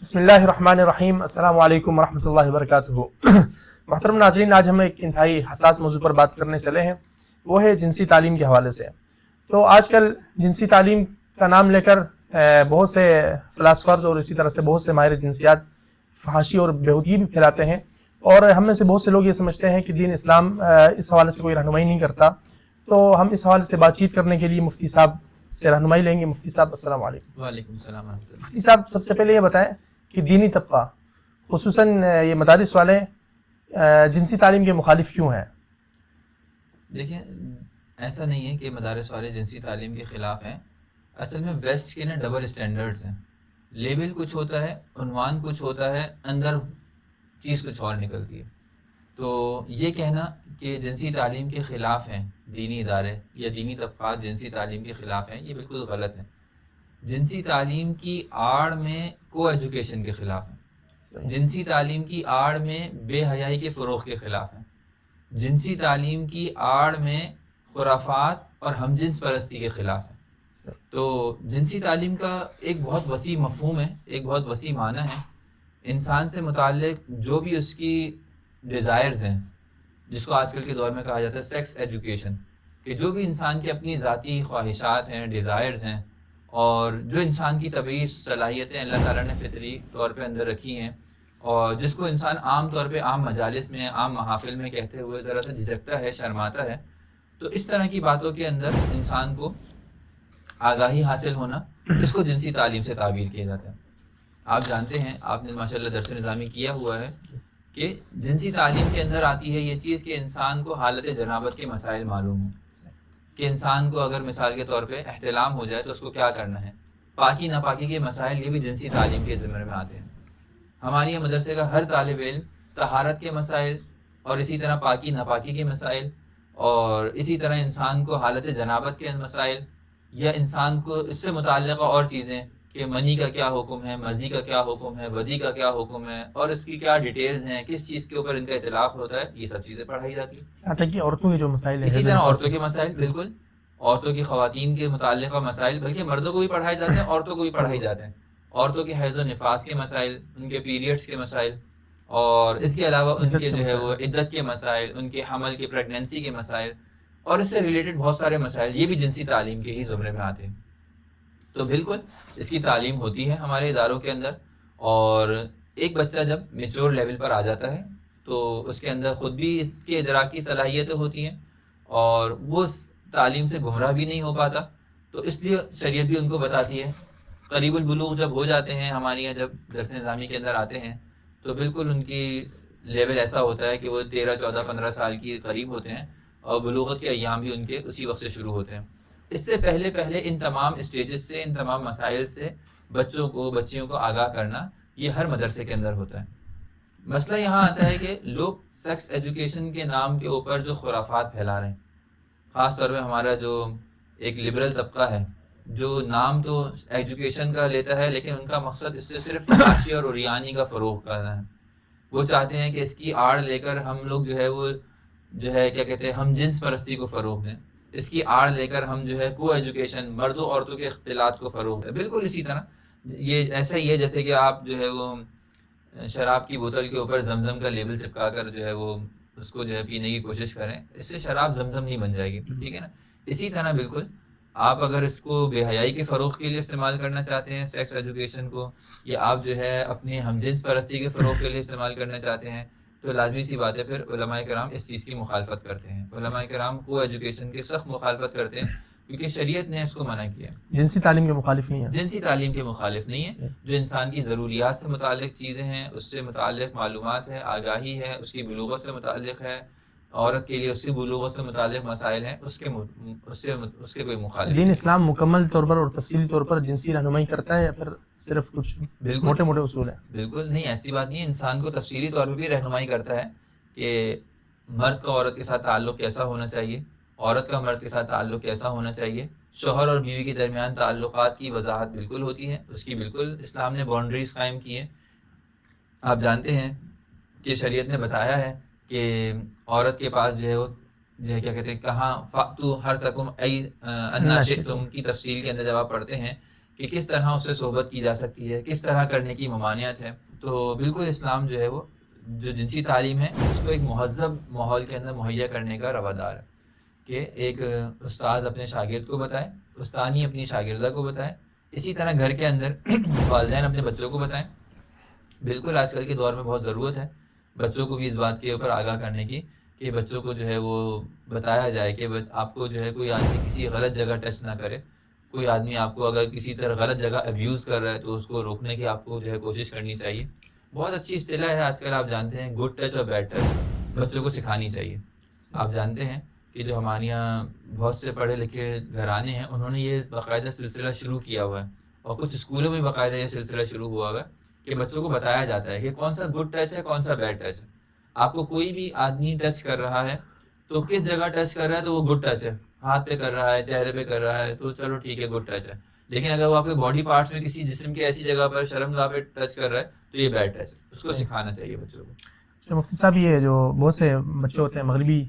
بسم اللہ الرحمن الرحیم السلام علیکم ورحمۃ اللہ وبرکاتہ۔ محترم ناظرین آج ہم ایک انتہائی حساس موضوع پر بات کرنے چلے ہیں۔ وہ ہے جنسی تعلیم کے حوالے سے۔ تو آج کل جنسی تعلیم کا نام لے کر بہت سے فلاسفرز اور اسی طرح سے بہت سے ماہر جنسیات فحاشی اور بہودگی بھی پھیلاتے ہیں۔ اور ہم میں سے بہت سے لوگ یہ سمجھتے ہیں کہ دین اسلام اس حوالے سے کوئی رہنمائی نہیں کرتا۔ تو ہم اس حوالے سے بات چیت کرنے کے لیے مفتی صاحب سے رہنمائی لیں گے۔ مفتی صاحب السلام علیکم۔ وعلیکم السلام مفتی صاحب سب سے پہلے یہ بتائیں کہ دینی طبقہ، خصوصاً یہ مدارس والے جنسی تعلیم کے مخالف کیوں ہیں؟ دیکھیں، ایسا نہیں ہے کہ مدارس والے جنسی تعلیم کے خلاف ہیں۔ اصل میں ویسٹ کے نا ڈبل اسٹینڈرڈس ہیں۔ لیبل کچھ ہوتا ہے، عنوان کچھ ہوتا ہے، اندر چیز کچھ اور نکلتی ہے۔ تو یہ کہنا کہ جنسی تعلیم کے خلاف ہیں دینی ادارے یا دینی طبقات جنسی تعلیم کے خلاف ہیں، یہ بالکل غلط ہے۔ جنسی تعلیم کی آڑ میں کو ایجوکیشن کے خلاف ہیں۔ جنسی تعلیم کی آڑ میں بے حیائی کے فروغ کے خلاف ہیں۔ جنسی تعلیم کی آڑ میں خرافات اور ہم جنس پرستی کے خلاف ہیں۔ تو جنسی تعلیم کا ایک بہت وسیع مفہوم ہے ایک بہت وسیع معنی ہے۔ انسان سے متعلق جو بھی اس کی ڈیزائرز ہیں جس کو آج کل کے دور میں کہا جاتا ہے سیکس ایجوکیشن کہ جو بھی انسان کی اپنی ذاتی خواہشات ہیں ڈیزائرز ہیں اور جو انسان کی طبعی صلاحیتیں اللہ تعالیٰ نے فطری طور پہ اندر رکھی ہیں اور جس کو انسان عام طور پہ عام مجالس میں، عام محافل میں کہتے ہوئے ذرا سا جھجکتا ہے، شرماتا ہے، تو اس طرح کی باتوں کے اندر انسان کو آگاہی حاصل ہونا، اس کو جنسی تعلیم سے تعبیر کیا جاتا ہے۔ آپ جانتے ہیں، آپ نے ماشاء اللہ درس نظامی کیا ہوا ہے کہ جنسی تعلیم کے اندر آتی ہے یہ چیز کہ انسان کو حالت جنابت کے مسائل معلوم ہوں۔ کہ انسان کو اگر مثال کے طور پہ احتلام ہو جائے تو اس کو کیا کرنا ہے؟ پاکی ناپاکی کے مسائل یہ بھی جنسی تعلیم کے ذمے میں آتے ہیں۔ ہماری مدرسے کا ہر طالب علم تہارت کے مسائل اور اسی طرح پاکی ناپاکی کے مسائل اور اسی طرح انسان کو حالت جنابت کے مسائل یا انسان کو اس سے متعلقہ اور چیزیں کہ منی کا کیا حکم ہے مزی کا کیا حکم ہے ودی کا کیا حکم ہے اور اس کی کیا ڈیٹیلز ہیں کس چیز کے اوپر ان کا اطلاق ہوتا ہے یہ سب چیزیں پڑھائی جاتی ہیں۔ عورتوں کے جو مسائل اسی طرح عورتوں کے مسائل بالکل۔ عورتوں کی خواتین کے متعلقہ مسائل بلکہ مردوں کو بھی پڑھائے جاتے ہیں عورتوں کو بھی پڑھائی جاتے ہیں۔ عورتوں کے حیض و نفاس کے مسائل ان کے پیریڈس کے مسائل اور اس کے علاوہ ان کے جو ہے وہ عدت کے مسائل ان کے حمل کی پریگنینسی کے مسائل اور اس سے ریلیٹڈ بہت سارے مسائل یہ بھی جنسی تعلیم کے ہی زمرے میں آتے ہیں۔ تو بالکل اس کی تعلیم ہوتی ہے ہمارے اداروں کے اندر اور ایک بچہ جب میچور لیول پر آ جاتا ہے تو اس کے اندر خود بھی اس کے ادراکی صلاحیتیں ہوتی ہیں اور وہ تعلیم سے گمراہ بھی نہیں ہو پاتا تو اس لیے شریعت بھی ان کو بتاتی ہے۔ قریب البلوغ جب ہو جاتے ہیں ہمارے یہاں جب درس نظامی کے اندر آتے ہیں تو بالکل ان کی لیول ایسا ہوتا ہے کہ وہ تیرہ، چودہ، پندرہ سال کی قریب ہوتے ہیں اور بلوغت کے ایام بھی ان کے اسی وقت سے شروع ہوتے ہیں۔ اس سے پہلے پہلے ان تمام اسٹیجز سے، ان تمام مسائل سے بچوں کو، بچیوں کو آگاہ کرنا یہ ہر مدرسے کے اندر ہوتا ہے۔ مسئلہ یہاں آتا ہے کہ لوگ سیکس ایجوکیشن کے نام کے اوپر جو خرافات پھیلا رہے ہیں۔ خاص طور پہ ہمارا جو ایک لبرل طبقہ ہے، جو نام تو ایجوکیشن کا لیتا ہے، لیکن ان کا مقصد اس سے صرف فحاشی اور اریانی کا فروغ کرنا ہے۔ وہ چاہتے ہیں کہ اس کی آڑ لے کر ہم لوگ جو ہے وہ جو ہے، کیا کہتے ہیں، ہم جنس پرستی کو فروغ دیں۔ اس کی آڑ لے کر ہم جو ہے کو ایجوکیشن مردوں عورتوں کے اختلاط کو فروغ بالکل اسی طرح یہ ایسا ہی ہے جیسے کہ آپ جو ہے وہ شراب کی بوتل کے اوپر زمزم کا لیبل چپکا کر جو ہے وہ اس کو جو ہے پینے کی کوشش کریں، اس سے شراب زمزم نہیں بن جائے گی، ٹھیک ہے نا؟ اسی طرح بالکل آپ اگر اس کو بے حیائی کے فروغ کے لیے استعمال کرنا چاہتے ہیں سیکس ایجوکیشن کو، یا آپ جو ہے اپنی ہم جنس پرستی کے فروغ کے لیے استعمال کرنا چاہتے ہیں تو لازمی سی بات ہے پھر علماء کرام اس چیز کی مخالفت کرتے ہیں۔ علماء کرام کو ایجوکیشن کی سخت مخالفت کرتے ہیں کیونکہ شریعت نے اس کو منع کیا۔ جنسی تعلیم کے مخالف نہیں ہے جنسی تعلیم کے مخالف نہیں ہے جو انسان کی ضروریات سے متعلق چیزیں ہیں اس سے متعلق معلومات ہے آگاہی ہے اس کی بلوغت سے متعلق ہے عورت کے لیے اس کی بلوغت سے متعلق مسائل ہیں اس کے اس سے اس کے کوئی مخالف دین اسلام مکمل طور پر اور تفصیلی طور پر جنسی رہنمائی کرتا ہے یا پھر صرف کچھ بالکل۔ موٹے موٹے اصول ہیں؟ بالکل نہیں ایسی بات نہیں انسان کو تفصیلی طور پر بھی رہنمائی کرتا ہے کہ مرد کا عورت کے ساتھ تعلق کیسا ہونا چاہیے عورت کا مرد کے ساتھ تعلق کیسا ہونا چاہیے۔ شوہر اور بیوی کے درمیان تعلقات کی وضاحت بالکل ہوتی ہے اس کی بالکل اسلام نے باؤنڈریز قائم کی ہیں۔ آپ جانتے ہیں کہ شریعت نے بتایا ہے کہ عورت کے پاس جو ہے وہ جو ہے کیا کہتے ہیں کہاں فاتو ہر سکم تم کی تفصیل کے اندر جب آپ پڑھتے ہیں کہ کس طرح اس سے صحبت کی جا سکتی ہے کس طرح کرنے کی ممانعت ہے تو بالکل اسلام جو ہے وہ جو جنسی تعلیم ہے اس کو ایک مہذب ماحول کے اندر مہیا کرنے کا روادار ہے۔ کہ ایک استاذ اپنے شاگرد کو بتائے استانی اپنی شاگردہ کو بتائے اسی طرح گھر کے اندر والدین اپنے بچوں کو بتائیں۔ بالکل آج کل کے دور میں بہت ضرورت ہے۔ بچوں کو بھی اس بات کے اوپر آگاہ کرنے کی کہ بچوں کو جو ہے وہ بتایا جائے کہ آپ کو جو ہے کوئی آدمی کسی غلط جگہ ٹچ نہ کرے۔ کوئی آدمی آپ کو اگر کسی طرح غلط جگہ ابیوز کر رہا ہے تو اس کو روکنے کی آپ کو جو ہے کوشش کرنی چاہیے۔ بہت اچھی اصطلاح ہے آج کل آپ جانتے ہیں گڈ ٹچ اور بیڈ ٹچ بچوں کو سکھانی چاہیے۔ آپ جانتے ہیں کہ جو ہمارے یہاں بہت سے پڑھے لکھے گھرانے ہیں، انہوں نے یہ باقاعدہ سلسلہ شروع کیا ہوا ہے اور کچھ اسکولوں میں باقاعدہ یہ سلسلہ شروع ہوا ہوا ہے۔ کہ بچوں کو بتایا جاتا ہے کہ کون سا گڈ ٹچ ہے کون سا بیڈ ٹچ ہے۔ آپ کو کوئی بھی آدمی ٹچ کر رہا ہے تو کس جگہ ٹچ کر رہا ہے تو وہ گڈ ٹچ ہے۔ ہاتھ پہ کر رہا ہے چہرے پہ کر رہا ہے تو چلو ٹھیک ہے گڈ ٹچ ہے۔ لیکن اگر وہ آپ کے باڈی پارٹس میں کسی جسم کی ایسی جگہ پر شرم گاہ پہ ٹچ کر رہا ہے تو یہ بیڈ ٹچ ہے۔ اس کو سکھانا چاہیے بچوں کو۔ اچھا مفتی صاحب یہ جو بہت سے بچے ہوتے ہیں مغربی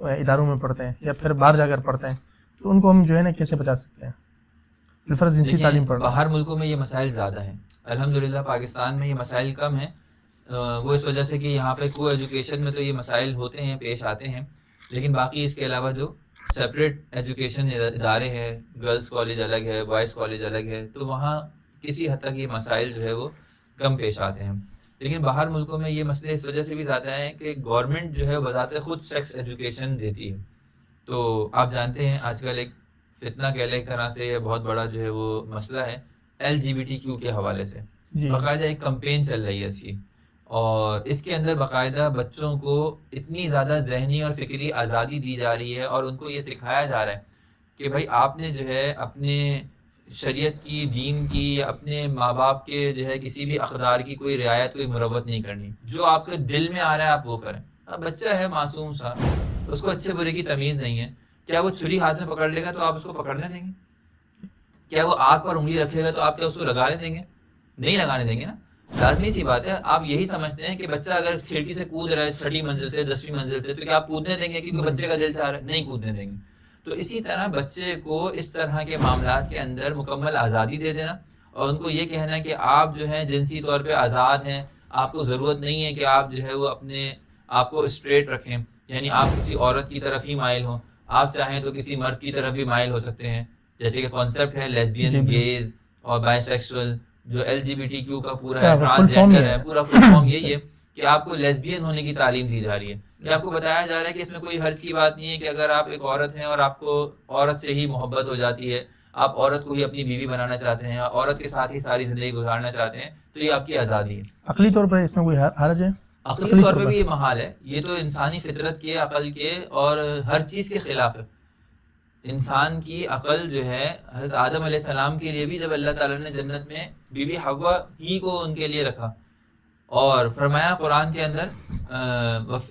اداروں میں پڑھتے ہیں یا پھر باہر جا کر پڑھتے ہیں تو ان کو ہم جو ہے نا کیسے بچا سکتے ہیں؟ تعلیم پڑھ باہر ملکوں میں یہ مسائل زیادہ ہیں۔ الحمد للہ پاکستان میں یہ مسائل کم ہیں۔ وہ اس وجہ سے کہ یہاں پہ کو ایجوکیشن میں تو یہ مسائل ہوتے ہیں، پیش آتے ہیں۔ لیکن باقی اس کے علاوہ جو سپریٹ ایجوکیشن ادارے ہیں گرلس کالج الگ ہے بوائز کالج الگ ہے، تو وہاں کسی حد تک یہ مسائل جو ہے وہ کم پیش آتے ہیں۔ لیکن باہر ملکوں میں یہ مسئلے اس وجہ سے بھی زیادہ ہیں کہ گورنمنٹ جو ہے بذات خود سیکس ایجوکیشن دیتی ہے۔ تو آپ جانتے ہیں، آج کل ایک فتنہ کہہ لیں ایک طرح سے یہ بہت بڑا جو ہے وہ مسئلہ ہے۔ L G B T Q کے حوالے سے۔ جی۔ باقاعدہ ایک کمپین چل رہی ہے اس کی۔ اور اس کے اندر باقاعدہ بچوں کو اتنی زیادہ ذہنی اور فکری آزادی دی جا رہی ہے اور ان کو یہ سکھایا جا رہا ہے کہ بھائی آپ نے جو ہے اپنے شریعت کی دین کی یا اپنے ماں باپ کے جو ہے کسی بھی اقدار کی کوئی رعایت کوئی مروت نہیں کرنی۔ جو آپ کے دل میں آ رہا ہے آپ وہ کریں۔ اب بچہ ہے معصوم سا۔ اس کو اچھے برے کی تمیز نہیں ہے۔ کیا وہ چھری ہاتھ میں پکڑ لے گا تو آپ اس کو پکڑنے دیں گے؟ کیا وہ آگ پر انگلی رکھے گا تو آپ کیا اس کو لگانے دیں گے؟ نہیں لگانے دیں گے نا۔ لازمی سی بات ہے، آپ یہی سمجھتے ہیں کہ بچہ اگر کھڑکی سے کود رہا ہے، چھٹی منزل سے، دسویں منزل سے، تو کیا آپ کودنے دیں گے؟ کیونکہ بچے کا دل چاہ رہا ہے، نہیں کودنے دیں گے۔ تو اسی طرح بچے کو اس طرح کے معاملات کے اندر مکمل آزادی دے دینا اور ان کو یہ کہنا کہ آپ جو ہیں، جنسی طور پہ آزاد ہیں، آپ کو ضرورت نہیں ہے کہ آپ جو ہے وہ اپنے آپ کو اسٹریٹ رکھیں۔ یعنی آپ کسی عورت کی طرف ہی مائل ہوں۔ آپ چاہیں تو کسی مرد کی طرف بھی مائل ہو سکتے ہیں۔ جیسے کہ کانسیپٹ ہے لیسبین گیز اور بائی سیکسول جو L G B T Q کا پورا ہے پورا فل فارم یہی ہے کہ آپ کو لیسبین ہونے کی تعلیم دی جا رہی ہے۔ کہ آپ کو بتایا جا رہا ہے کہ اس میں کوئی حرض کی بات نہیں ہے کہ اگر آپ ایک عورت ہیں اور آپ کو عورت سے ہی محبت ہو جاتی ہے آپ عورت کو ہی اپنی بیوی بنانا چاہتے ہیں عورت کے ساتھ ہی ساری زندگی گزارنا چاہتے ہیں تو یہ آپ کی آزادی ہے۔ عقلی طور پر اس میں کوئی حرج ہے؟ عقلی طور پہ بھی یہ محال ہے۔ یہ تو انسانی فطرت کے عقل کے اور ہر چیز کے خلاف ہے۔ انسان کی عقل جو ہے حضرت آدم علیہ السلام کے لیے بھی جب اللہ تعالیٰ نے جنت میں بی بی ہوا ہی کو ان کے لیے رکھا۔ اور فرمایا قرآن کے اندر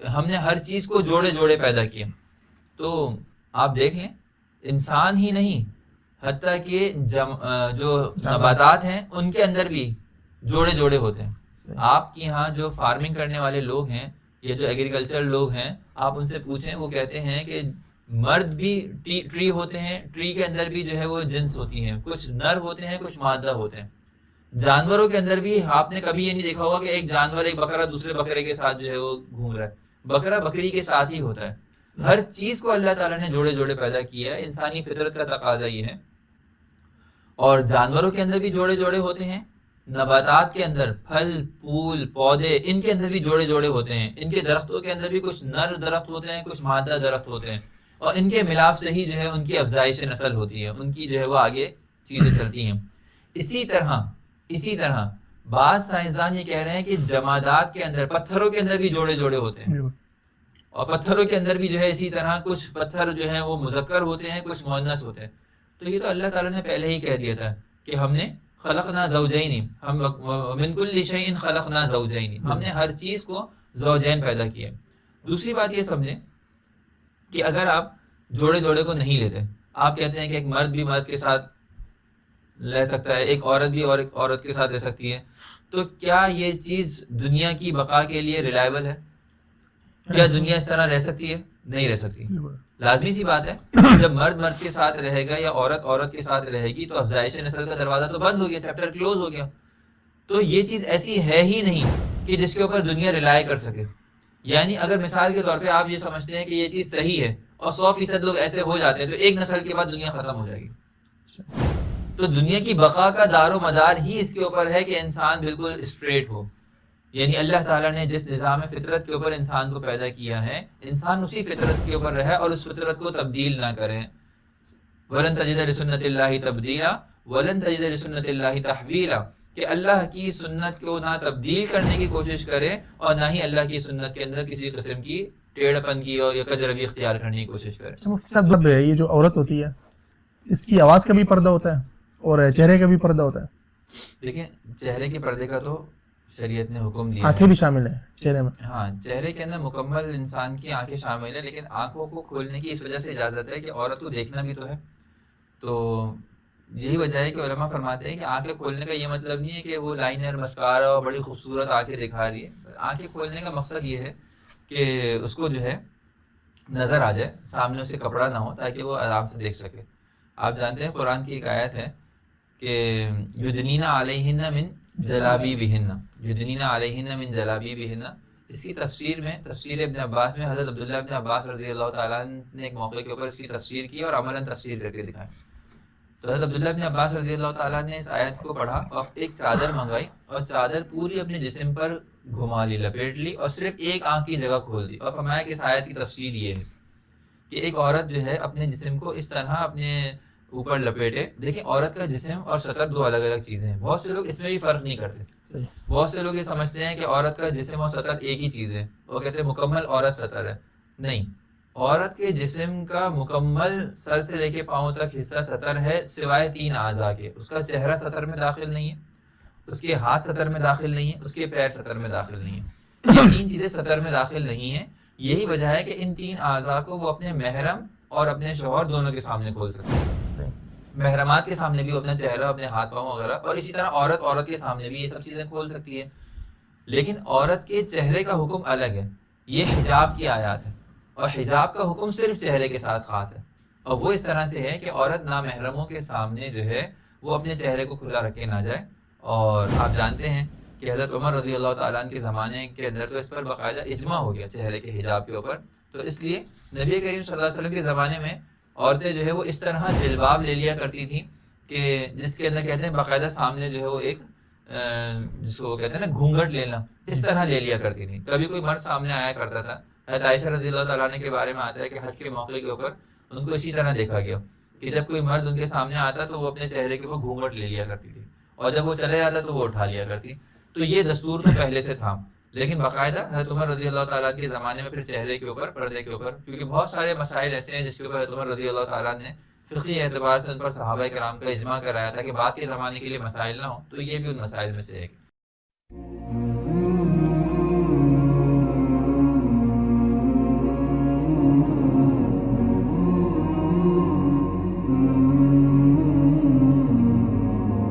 ہم نے ہر چیز کو جوڑے جوڑے پیدا کیا تو آپ دیکھ لیں انسان ہی نہیں حتیٰ کہ جو نباتات ہیں ان کے اندر بھی جوڑے جوڑے ہوتے ہیں۔ آپ کی یہاں جو فارمنگ کرنے والے لوگ ہیں یا جو ایگریکلچر لوگ ہیں آپ ان سے پوچھیں وہ کہتے ہیں کہ مرد بھی ٹری ہوتے ہیں، ٹری کے اندر بھی جو ہے وہ جنس ہوتی ہیں۔ کچھ نر ہوتے ہیں، کچھ مادہ ہوتے ہیں۔ جانوروں کے اندر بھی آپ نے کبھی یہ نہیں دیکھا ہوگا کہ ایک جانور ایک بکرا دوسرے بکرے کے ساتھ جو ہے وہ گھوم رہا ہے۔ بکرا بکری کے ساتھ ہی ہوتا ہے۔ ہر چیز کو اللہ تعالیٰ نے جوڑے جوڑے پیدا کیا ہے۔ انسانی فطرت کا تقاضا یہ ہے۔ اور جانوروں کے اندر بھی جوڑے جوڑے ہوتے ہیں۔ نباتات کے اندر پھل، پھول، پودے، ان کے اندر بھی جوڑے جوڑے ہوتے ہیں۔ ان کے درختوں کے اندر بھی کچھ نر درخت ہوتے ہیں، کچھ مادہ درخت ہوتے ہیں۔ اور ان کے ملاپ سے ہی جو ہے ان کی افزائش نسل ہوتی ہے ان کی جو ہے وہ آگے چیزیں چلتی ہیں۔ اسی طرح اسی طرح بعض سائنسدان یہ کہہ رہے ہیں کہ جمادات کے اندر پتھروں کے اندر بھی جوڑے جوڑے ہوتے ہیں۔ اور پتھروں کے اندر بھی جو ہے اسی طرح کچھ پتھر جو ہیں وہ مذکر ہوتے ہیں کچھ مونس ہوتے ہیں۔ تو یہ تو اللہ تعالیٰ نے پہلے ہی کہہ دیا تھا کہ ہم نے خلق نہ زوجین ہم منکل شعین خلق نہ زوجین۔ ہم نے ہر چیز کو زوجین پیدا کیا۔ دوسری بات یہ سمجھیں کہ اگر آپ جوڑے جوڑے کو نہیں لیتے، آپ کہتے ہیں کہ ایک مرد بھی مرد کے ساتھ لے سکتا ہے، ایک عورت بھی اور ایک عورت کے ساتھ رہ سکتی ہے۔ تو کیا یہ چیز دنیا کی بقا کے لیے ریلائبل ہے؟ کیا دنیا اس طرح رہ سکتی ہے؟ نہیں رہ سکتی۔ لازمی سی بات ہے، جب مرد مرد کے ساتھ رہے گا یا عورت عورت کے ساتھ رہے گی، تو افزائش نسل کا دروازہ تو بند ہو گیا، چیپٹر کلوز ہو گیا۔ تو یہ چیز ایسی ہے ہی نہیں کہ جس کے اوپر دنیا ریلائی کر سکے۔ یعنی اگر مثال کے طور پہ آپ یہ سمجھتے ہیں کہ یہ چیز صحیح ہے اور سو فیصد لوگ ایسے ہو جاتے ہیں تو ایک نسل کے بعد دنیا ختم ہو جائے گی۔ تو دنیا کی بقا کا دار و مدار ہی اس کے اوپر ہے کہ انسان بالکل اسٹریٹ ہو۔ یعنی اللہ تعالیٰ نے جس نظام فطرت کے اوپر انسان کو پیدا کیا ہے، انسان اسی فطرت کے اوپر رہے اور اس فطرت کو تبدیل نہ کرے۔ ولن تجد لسنت اللہ تبدیلا، ولن تجد لسنت اللہ تحویلا۔ کہ اللہ کی سنت کو نہ تبدیل کرنے کی کوشش کرے اور نہ ہی اللہ کی سنت کے اندر کسی قسم کی ٹیڑھ پن کی اور یا کجروی اختیار کرنے کی کوشش کرے۔ اچھا مفتی صاحب جب یہ جو عورت ہوتی ہے اس کی آواز کا بھی پردہ ہوتا ہے اور چہرے کا بھی پردہ ہوتا ہے؟ دیکھیں چہرے کے پردے کا تو شریعت نے حکم دیا آنکھیں بھی شامل ہیں چہرے میں۔ ہاں چہرے کے اندر مکمل انسان کی آنکھیں شامل ہیں لیکن آنکھوں کو کھولنے کی اس وجہ سے اجازت ہے کہ عورت کو دیکھنا بھی تو ہے۔ تو یہی وجہ ہے کہ علماء فرماتے ہیں کہ آنکھیں کھولنے کا یہ مطلب نہیں ہے کہ وہ لائنر مسکارا اور بڑی خوبصورت آنکھیں دکھا رہی ہے آنکھیں کھولنے کا مقصد یہ ہے کہ اس کو جو ہے نظر آ جائے، سامنے اسے کپڑا نہ ہو تاکہ وہ آرام سے دیکھ سکے۔ آپ جانتے ہیں قرآن کی ایک آیت ہے کہ یدنینا علیہن من جلابی بہن یدنینا علیہن من جلابی بہن اس کی تفسیر میں، تفسیر ابن عباس میں حضرت عبداللہ ابن عباس رضی اللہ تعالیٰ نے ایک موقع کے اوپر اس کی تفسیر کی اور عملاً تفسیر کر کے دکھائی۔ تو حضرت عبداللہ ابن عباس رضی اللہ تعالیٰ نے اس آیت کو پڑھا اور ایک چادر منگائی اور چادر پوری اپنے جسم پر گھما لی لپیٹ لی اور صرف ایک آنکھ کی جگہ کھول دی اور فرمایا کہ اس آیت کی تفسیر یہ ہے کہ ایک عورت جو ہے اپنے جسم کو اس طرح اپنے اوپر لپیٹے۔ دیکھیں عورت کا جسم اور سطر دو الگ الگ چیزیں ہیں۔ بہت سے لوگ اس میں بھی فرق نہیں کرتے۔ صحیح۔ بہت سے لوگ یہ سمجھتے ہیں کہ عورت کا جسم اور سطر ایک ہی چیز ہے۔ وہ کہتے ہیں مکمل عورت سطر ہے۔ نہیں عورت کے جسم کا مکمل سر سے لے کے پاؤں تک حصہ سطر ہے سوائے تین اعضاء کے۔ اس کا چہرہ سطر میں داخل نہیں ہے اس کے ہاتھ سطر میں داخل نہیں ہے اس کے پیر سطر میں داخل نہیں ہے۔ یہ تین چیزیں سطر میں داخل نہیں ہیں۔ یہی وجہ ہے کہ ان تین اعضاء کو وہ اپنے محرم اور اپنے شوہر دونوں کے سامنے کھول سکتے ہیں۔ محرمات کے سامنے بھی اپنا چہرہ اپنے ہاتھ پاؤں وغیرہ اور اسی طرح عورت عورت کے سامنے بھی یہ سب چیزیں کھول سکتی ہے لیکن عورت کے چہرے کا حکم الگ ہے۔ یہ حجاب کی آیات ہے۔ اور حجاب کا حکم صرف چہرے کے ساتھ خاص ہے۔ اور وہ اس طرح سے ہے کہ عورت نامحرموں کے سامنے جو ہے وہ اپنے چہرے کو کھلا رکھے نہ جائے۔ اور آپ جانتے ہیں کہ حضرت عمر رضی اللہ تعالیٰ کے زمانے کے اندر تو اس پر باقاعدہ اجماع ہو گیا چہرے کے حجاب کے اوپر۔ تو اس لیے نبی کریم صلی اللہ علیہ وسلم کے زمانے میں عورتیں جو ہے وہ اس طرح جلباب لے لیا کرتی تھیں کہ جس کے اندر کہتے ہیں باقاعدہ سامنے جو ہے وہ ایک جس کو کہتے ہیں نا، گھونگھٹ لینا، اس طرح لے لیا کرتی تھی کبھی کوئی مرد سامنے آیا کرتا تھا عائشہ رضی اللہ تعالیٰ عنہ کے بارے میں آتا ہے کہ حج کے موقع کے اوپر ان کو اسی طرح دیکھا گیا کہ جب کوئی مرد ان کے سامنے آتا تو وہ اپنے چہرے کے اوپر گھونگھٹ لے لیا کرتی تھی اور جب وہ چلے جاتا تو وہ اٹھا لیا کرتی تو یہ دستور تو پہلے سے تھا لیکن باقاعدہ حضرت عمر رضی اللہ تعالیٰ کے زمانے میں پھر چہرے کے اوپر، پردے کے اوپر، کیونکہ بہت سارے مسائل ایسے ہیں جس کے اوپر حضرت عمر رضی اللہ تعالیٰ نے فقی اعتبار سے ان پر صحابہ کرام کا اجماع کرایا تھا کہ بعد کے زمانے کے لیے مسائل نہ ہوں، تو یہ بھی ان مسائل میں سے ایک۔